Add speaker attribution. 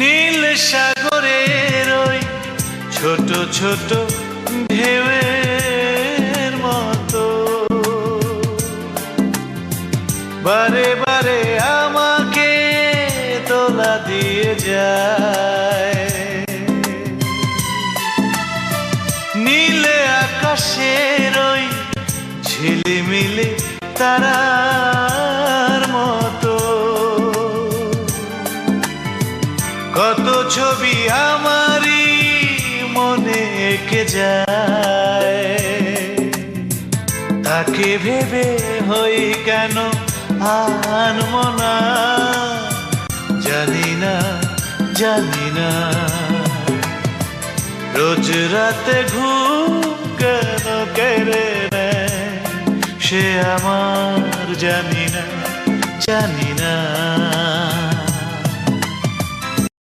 Speaker 1: নীল সাগরের ওই ছোট ছোট ঢেউয়ের মতো। বারে বারে আমাকে তোলা দিয়ে যায়। নীলে আকাশের ওই ঝিলিমিলি তারার কত ছবি আমারই মনে এঁকে যায়। তাকে ভেবে হই কেন আনমনা জানি না জানি না। রোজ রাতে ঘুম কেন নেয়? সে আমার জানি না জানি না।